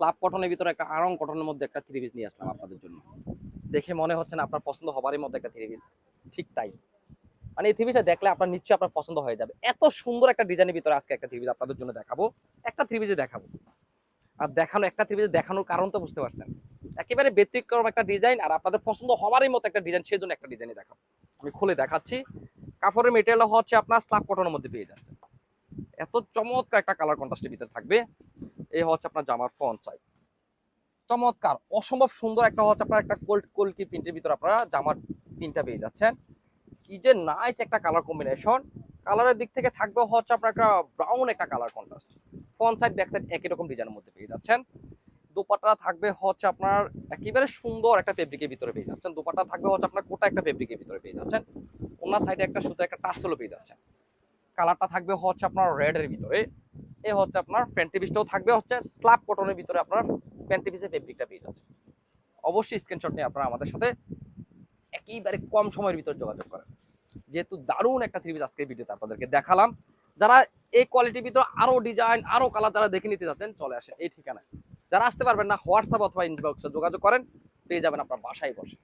Slab কটনের ভিতরে একটা আরং কটনের মধ্যে একটা থ্রি পিস নিয়ে আসলাম আপনাদের জন্য। দেখে মনে হচ্ছে না আপনার পছন্দ হবারই মধ্যে একটা থ্রি পিস ঠিক তাই। মানে এই থ্রি পিসটা দেখলে আপনার নিশ্চয়ই আপনার পছন্দ হয়ে যাবে। এত সুন্দর একটা ডিজাইনের ভিতরে আজকে একটা থ্রি পিস আপনাদের জন্য দেখাবো। একটা থ্রি পিসে দেখাবো। আর দেখানো, একটা থ্রি পিসে দেখানোর কারণ তো বুঝতে পারছেন। একেবারে ব্যতিক্রম একটা ডিজাইন আর আপনাদের পছন্দ হবারই মতো একটা ডিজাইন সেই জন্য একটা ডিজাইনই দেখাবো। আমি খুলে দেখাচ্ছি। কাপড়ের মেটেরিয়াল হচ্ছে আপনার স্লাব কটনের মধ্যে পেয়ে যাচ্ছে এত চমৎকার একটা কালার কন্ট্রাস্টের ভিতরে থাকবে। এই হচ্ছে আপনার জামার ফ্রন্ট সাইড চমৎকার, অসম্ভব সুন্দর একটা হচ্ছে আপনার একটা কোল্ড কোল্কি প্রিন্টের ভিতরে আপনারা জামার প্রিন্টটা পেয়ে যাচ্ছেন। কি যে নাইস একটা কালার কম্বিনেশন কালারের দিক থেকে থাকবে হচ্ছে আপনার একটা ব্রাউন একটা colour contrast front side back side একই রকম ডিজাইনের মধ্যে পেয়ে যাচ্ছেন। দোপাট্টা থাকবে হচ্ছে আপনার একেবারে সুন্দর একটা ফেব্রিকের ভিতরে পেয়ে যাচ্ছেন। দোপাট্টা থাকবে হচ্ছে আপনার কোটা একটা ফেব্রিকের ভিতরে পেয়ে যাচ্ছেন। ওনার সাইডে একটা সুতো, একটা টাসলও পেয়ে যাচ্ছেন। কালারটা থাকবে হচ্ছে আপনার রেডের ভিতরে। এ হচ্ছে আপনার প্যান্টি পিসটাও থাকবে, হচ্ছে স্ল্যাব কটনের ভিতরে আপনার প্যান্টি পিসের ফেব্রিকটা পেয়ে যাচ্ছে অবশ্যই স্ক্রিনশট নিয়ে আপনারা আমাদের সাথে একেবারে কম সময়ের ভিতর যোগাযোগ করেন। যেহেতু দারুণ একটা থ্রি পিস আজকের ভিডিওতে আপনাদেরকে দেখালাম। যারা এই কোয়ালিটির ভিতরে আরও ডিজাইন আরও কালার যারা দেখে নিতে যাচ্ছেন, চলে আসেন এই ঠিকানায়। যারা আসতে পারবেন না হোয়াটসঅ্যাপ অথবা ইনবক্সে যোগাযোগ করেন, পেয়ে যাবেন আপনার বাসায় বসে।